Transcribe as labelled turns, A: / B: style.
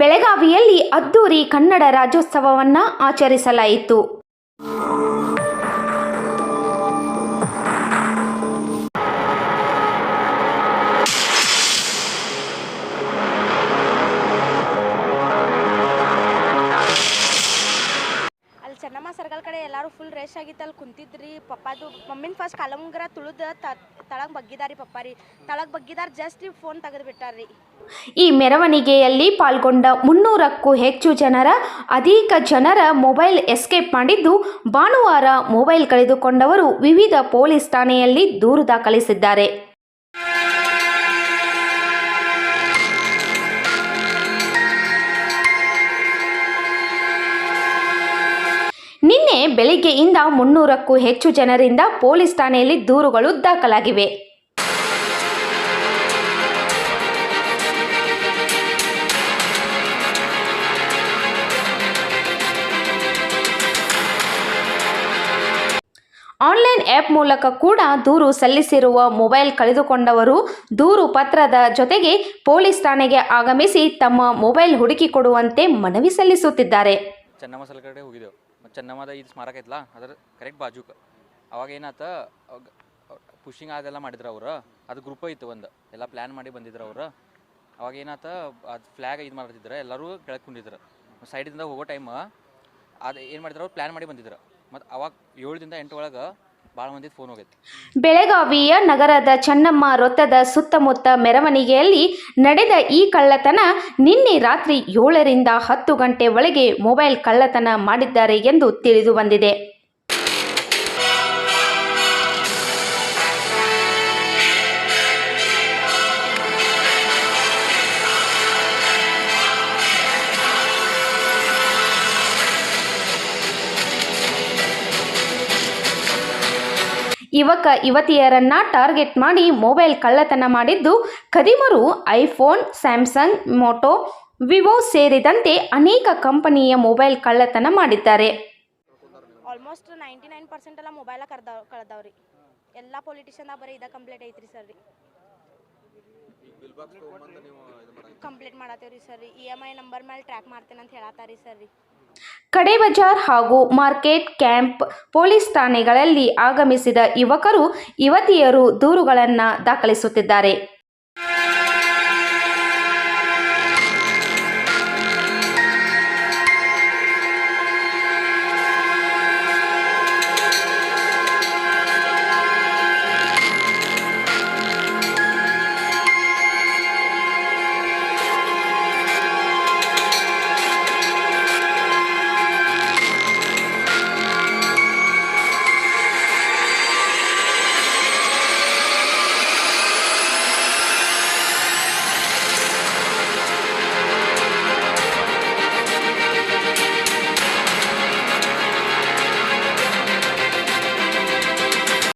A: ಬೆಳಗಾವಿಯಲ್ಲಿ ಅದ್ದೂರಿ ಕನ್ನಡ ರಾಜ್ಯೋತ್ಸವವನ್ನು ಆಚರಿಸಲಾಯಿತು.
B: ಚೆನ್ನಮ್ಮ ಸರ್ಕಲ್ ಕಡೆ ಎಲ್ಲರೂ ಫುಲ್ ರೇಷ್ ಆಗಿತ್ತು, ಅಲ್ಲಿ ಕುಂತಿದ್ರಿ. ಪಪ್ಪಾದು ಮಮ್ಮಿನ ಫಸ್ಟ್ ಕಲಂಗ್ರ ತುಳಿದ ತಳಗ್ ಬಗ್ಗಿದಾರಿ ಪಪ್ಪಾರಿ. ತಳಗ್ ಬಗ್ಗಿದಾರ ಜಸ್ಟ್ ಫೋನ್ ತೆಗೆದು ಬಿಟ್ಟಾರ್ರಿ
A: ಈ ಮೆರವಣಿಗೆಯಲ್ಲಿ ಪಾಲ್ಗೊಂಡ ಮುನ್ನೂರಕ್ಕೂ ಹೆಚ್ಚು ಜನರ, ಅಧಿಕ ಜನರ ಮೊಬೈಲ್ ಎಸ್ಕೇಪ್ ಮಾಡಿದ್ದು, ಭಾನುವಾರ ಮೊಬೈಲ್ ಕಳೆದುಕೊಂಡವರು ವಿವಿಧ ಪೊಲೀಸ್ ಠಾಣೆಯಲ್ಲಿ ದೂರು ದಾಖಲಿಸಿದ್ದಾರೆ. ಬೆಳಿಗ್ಗೆಯಿಂದ ಮುನ್ನೂರಕ್ಕೂ ಹೆಚ್ಚು ಜನರಿಂದ ಪೊಲೀಸ್ ಠಾಣೆಯಲ್ಲಿ ದೂರುಗಳು ದಾಖಲಾಗಿವೆ. ಆನ್ಲೈನ್ ಆ್ಯಪ್ ಮೂಲಕ ಕೂಡ ದೂರು ಸಲ್ಲಿಸಿರುವ ಮೊಬೈಲ್ ಕಳೆದುಕೊಂಡವರು ದೂರು ಪತ್ರದ ಜೊತೆಗೆ ಪೊಲೀಸ್ ಠಾಣೆಗೆ ಆಗಮಿಸಿ ತಮ್ಮ ಮೊಬೈಲ್ ಹುಡುಕಿಕೊಡುವಂತೆ ಮನವಿ ಸಲ್ಲಿಸುತ್ತಿದ್ದಾರೆ.
C: ಚೆನ್ನಮ್ಮದ ಇದು ಸ್ಮಾರಕ ಐತಲ್ಲ ಅದ್ರ ಕರೆಕ್ಟ್ ಬಾಜುಕ. ಅವಾಗ ಏನಾತ ಪುಷಿಂಗ್ ಅದೆಲ್ಲ ಮಾಡಿದ್ರು ಅವ್ರು. ಅದು ಗ್ರೂಪ್ ಇತ್ತು ಒಂದು. ಎಲ್ಲ ಪ್ಲ್ಯಾನ್ ಮಾಡಿ ಬಂದಿದ್ರು ಅವ್ರು. ಅವಾಗ ಏನಾತ, ಅದು ಫ್ಲ್ಯಾಗ್ ಇದು ಮಾಡ್ತಿದ್ರು ಎಲ್ಲರೂ ಕೆಳಗೆ ಕುಂಡಿದ್ರು. ಸೈಡಿಂದ ಹೋಗೋ ಟೈಮ್ ಅದು ಏನು ಮಾಡಿದ್ರು, ಅವ್ರು ಪ್ಲ್ಯಾನ್ ಮಾಡಿ ಬಂದಿದ್ರು. ಮತ್ತು ಅವಾಗ ಏಳರಿಂದ ಎಂಟು ಒಳಗೆ
A: ಬೆಳಗಾವಿಯ ನಗರದ ಚೆನ್ನಮ್ಮ ವೃತ್ತದ ಸುತ್ತಮುತ್ತ ಮೆರವಣಿಗೆಯಲ್ಲಿ ನಡೆದ ಈ ಕಳ್ಳತನ ನಿನ್ನೆ ರಾತ್ರಿ ಏಳರಿಂದ ಹತ್ತು ಗಂಟೆ ಒಳಗೆ ಮೊಬೈಲ್ ಕಳ್ಳತನ ಮಾಡಿದ್ದಾರೆ ಎಂದು ತಿಳಿದು ಬಂದಿದೆ. ಯುವಕ ಯುವತಿಯರನ್ನ ಟಾರ್ಗೆಟ್ ಮಾಡಿ ಮೊಬೈಲ್ ಕಳ್ಳತನ ಮಾಡಿದ್ದು ಕದಿಮರು ಐಫೋನ್, ಸ್ಯಾಮ್ಸಂಗ್, ಮೋಟೋ, ವಿವೋ ಸೇರಿದಂತೆ ಅನೇಕ ಕಂಪನಿಯ ಮೊಬೈಲ್ ಕಳ್ಳತನ ಮಾಡಿದ್ದಾರೆ.
B: ಆಲ್ಮೋಸ್ಟ್ ನೈಂಟಿ ನೈನ್ ಪರ್ಸೆಂಟ್ ಎಲ್ಲ ಮೊಬೈಲ ಕರ್ದಾವ್ ಕಳ್ದಾವ್ರಿ. ಎಲ್ಲ ಪೊಲಿಟಿಷನ್ದಾಗ ಬರೀ ಇದ ಕಂಪ್ಲೇಂಟ್ ಐತ್ರಿ ಸರ್. ಕಂಪ್ಲೀಟ್ ಕಂಪ್ಲೇಂಟ್ ಮಾಡತ್ತೇವ್ರಿ ಸರ್. ರೀ ಇ ಎಂ ಐ ನಂಬರ್ ಮೇಲೆ ಟ್ರ್ಯಾಕ್ ಮಾಡ್ತೇನೆ ಅಂತ ಹೇಳತ್ತಾರಿ ಸರ್. ರೀ
A: ಕಡೆ ಬಜಾರ್ ಹಾಗೂ ಮಾರ್ಕೆಟ್ ಕ್ಯಾಂಪ್ ಪೊಲೀಸ್ ಠಾಣೆಗಳಲ್ಲಿ ಆಗಮಿಸಿದ ಯುವಕರು ಯುವತಿಯರು ದೂರುಗಳನ್ನು ದಾಖಲಿಸುತ್ತಿದ್ದಾರೆ.